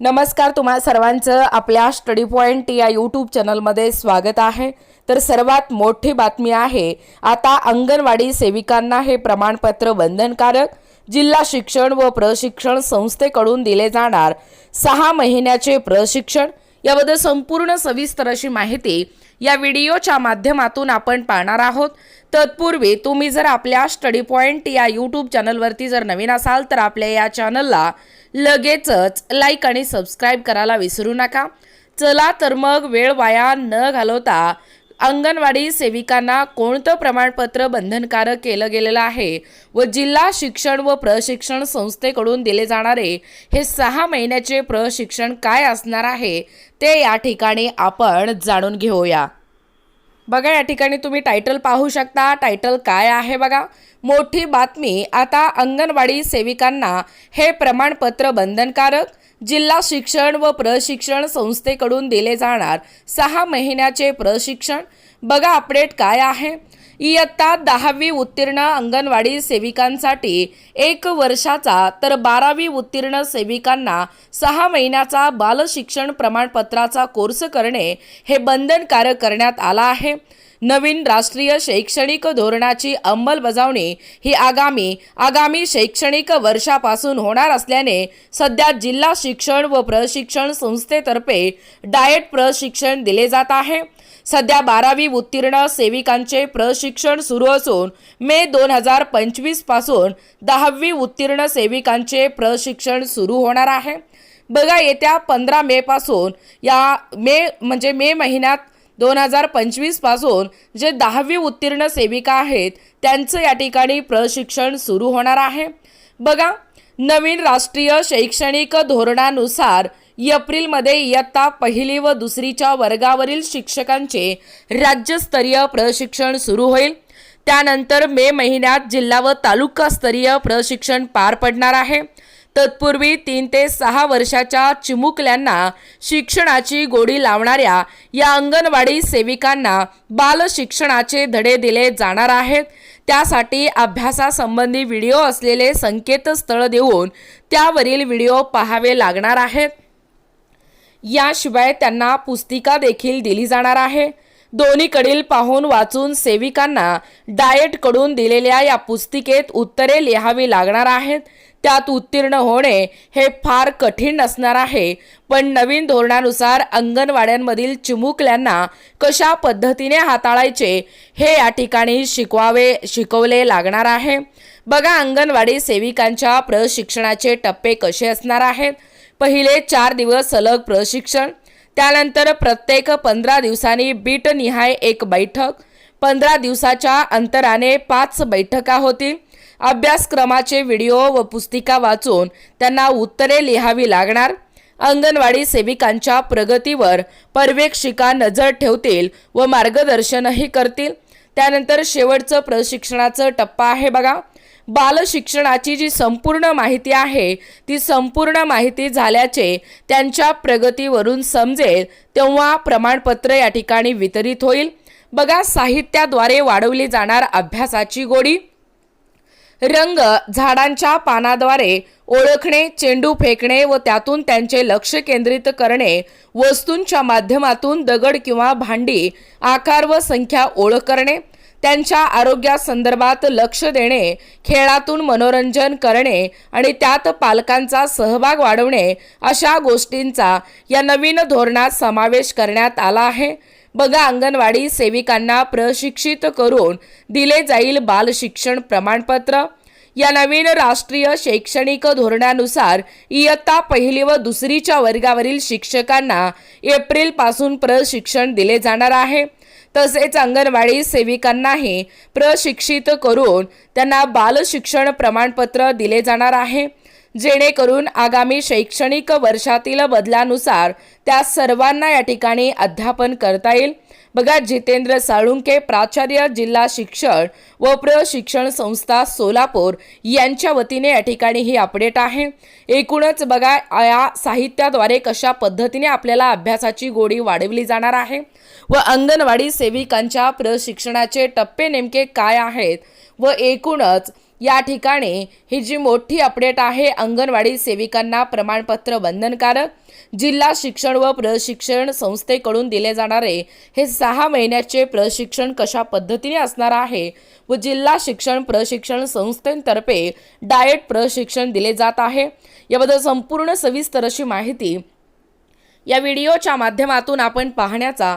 नमस्कार तुम्हा सर्वांचं आपल्या स्टडी पॉईंट या यूट्यूब चॅनलमध्ये स्वागत आहे. तर सर्वात मोठी बातमी आहे आता अंगणवाडी सेविकांना हे प्रमाणपत्र बंधनकारक जिल्हा शिक्षण व प्रशिक्षण संस्थेकडून दिले जाणार. सहा महिन्याचे प्रशिक्षण याबद्दल संपूर्ण सविस्तर अशी माहिती या व्हिडिओच्या माध्यमातून आपण पाहणार आहोत. तत्पूर्वी तुम्ही जर आपल्या स्टडी पॉईंट या यूट्यूब चॅनलवरती जर नवीन असाल तर आपल्या या चॅनलला लगेचच लाईक आणि सबस्क्राईब करायला विसरू नका. चला तर मग वेळ वाया न घालवता अंगणवाडी सेविकांना कोणतं प्रमाणपत्र बंधनकारक केलं गेलेलं आहे व जिल्हा शिक्षण व प्रशिक्षण संस्थेकडून दिले जाणारे हे सहा महिन्याचे प्रशिक्षण काय असणार आहे ते या ठिकाणी आपण जाणून घेऊया. बघा या ठिकाणी तुम्ही टायटल पाहू शकता. टायटल काय आहे बघा? मोठी बातमी. आता अंगणवाडी सेविकांना हे प्रमाणपत्र बंधनकारक जिल्हा शिक्षण व प्रशिक्षण संस्थेकडून दिले जाणार सहा महिन्याचे प्रशिक्षण. बघा अपडेट काय आहे? इयत्ता दहावी उत्तीर्ण अंगणवाडी सेविकांसाठी एक वर्षाचा तर बारावी उत्तीर्ण सेविकांना सहा महिन्याचा बालशिक्षण प्रमाणपत्राचा कोर्स करणे हे बंधनकारक करण्यात आला आहे. नवीन राष्ट्रीय शैक्षणिक धोरणाची अंमलबजावणी ही आगामी आगामी शैक्षणिक वर्षापासून होणार असल्याने सध्या जिल्हा शिक्षण व प्रशिक्षण संस्थेतर्फे डाएट प्रशिक्षण दिले जात आहे. सध्या बारावी उत्तीर्ण सेविकांचे प्रशिक्षण सुरू असून मे दोन हजार पंचवीसपासून दहावी उत्तीर्ण सेविकांचे प्रशिक्षण सुरू होणार आहे. बघा येत्या पंधरा मे पासून या मे म्हणजे मे महिन्यात दोन हजार पंचवीसपासून जे दहावी उत्तीर्ण सेविका आहेत त्यांचं या ठिकाणी प्रशिक्षण सुरू होणार आहे. बघा नवीन राष्ट्रीय शैक्षणिक धोरणानुसार एप्रिलमध्ये इयत्ता पहिली व दुसरीच्या वर्गावरील शिक्षकांचे राज्यस्तरीय प्रशिक्षण सुरू होईल. त्यानंतर मे महिन्यात जिल्हा व तालुकास्तरीय प्रशिक्षण पार पडणार आहे. तत्पूर्वी तीन ते सहा वर्षाच्या चिमुकल्यांना शिक्षणाची गोडी लावणाऱ्या या अंगणवाडी सेविकांना बाल शिक्षणाचे धडे दिले जाणार आहेत. त्यासाठी अभ्यासासंबंधी व्हिडिओ असलेले संकेतस्थळ देऊन त्यावरील व्हिडिओ पाहावे लागणार आहेत. याशिवाय त्यांना पुस्तिका देखील दिली जाणार आहे. दोन्हीकडील पाहून वाचून सेविकांना डाएटकडून दिलेल्या या पुस्तिकेत उत्तरे लिहावी लागणार आहेत. त्यात उत्तीर्ण होणे हे फार कठीण असणार आहे. पण नवीन धोरणानुसार अंगणवाड्यांमधील चिमुकल्यांना कशा पद्धतीने हाताळायचे हे या ठिकाणी शिकवावे शिकवले लागणार आहे. बघा अंगणवाडी सेविकांच्या प्रशिक्षणाचे टप्पे कसे असणार आहेत. पहिले चार दिवस सलग प्रशिक्षण त्यानंतर प्रत्येक पंधरा दिवसांनी बीटनिहाय एक बैठक पंधरा दिवसाच्या अंतराने पाच बैठका होतील अभ्यासक्रमाचे व्हिडिओ व पुस्तिका वाचून त्यांना उत्तरे लिहावी लागणार. अंगणवाडी सेविकांच्या प्रगतीवर पर्यवेक्षिका नजर ठेवतील व मार्गदर्शनही करतील. त्यानंतर शेवटचं प्रशिक्षणाचं टप्पा आहे बघा. बालशिक्षणाची जी संपूर्ण माहिती आहे ती संपूर्ण माहिती झाल्याचे त्यांच्या प्रगतीवरून समजेल तेव्हा प्रमाणपत्र या ठिकाणी वितरित होईल. बघा साहित्याद्वारे वाढवली जाणार अभ्यासाची गोडी. रंग झाडांच्या पानाद्वारे ओळखणे चेंडू फेकणे व त्यातून त्यांचे लक्ष केंद्रित करणे वस्तूंच्या माध्यमातून दगड किंवा भांडी आकार व संख्या ओळख करणे. त्यांच्या आरोग्यासंदर्भात लक्ष देणे खेळातून मनोरंजन करणे आणि त्यात पालकांचा सहभाग वाढवणे अशा गोष्टींचा या नवीन धोरणात समावेश करण्यात आला आहे. बघा अंगणवाडी सेविकांना प्रशिक्षित करून दिले जाईल बाल शिक्षण प्रमाणपत्र. या नवीन राष्ट्रीय शैक्षणिक धोरणानुसार इयत्ता पहिली व दुसरीच्या वर्गावरील शिक्षकांना एप्रिलपासून प्रशिक्षण दिले जाणार आहे. तसेच अंगणवाडी सेविकांनाही प्रशिक्षित करून त्यांना बाल शिक्षण प्रमाणपत्र दिले जाणार आहे. जेणेकरून आगामी शैक्षणिक वर्षातील बदलानुसार त्या सर्वांना या ठिकाणी अध्यापन करता येईल. बघा जितेंद्र साळुंके प्राचार्य जिल्हा शिक्षण व प्रशिक्षण संस्था सोलापूर यांच्या वतीने या ठिकाणी ही अपडेट आहे. एकूणच बघा या साहित्याद्वारे कशा पद्धतीने आपल्याला अभ्यासाची गोडी वाढवली जाणार आहे व अंगणवाडी सेविकांच्या प्रशिक्षणाचे टप्पे नेमके काय आहेत व एकूणच या ठिकाणी ही जी मोठी अपडेट आहे अंगणवाडी सेविकांना प्रमाणपत्र बंधनकारक जिल्हा शिक्षण व प्रशिक्षण संस्थेकडून दिले जाणारे हे सहा महिन्याचे प्रशिक्षण कशा पद्धतीने असणार आहे व जिल्हा शिक्षण प्रशिक्षण संस्थेतर्फे डाएट प्रशिक्षण दिले जात आहे? याबद्दल संपूर्ण सविस्तर अशी माहिती या व्हिडिओच्या माध्यमातून आपण पाहण्याचा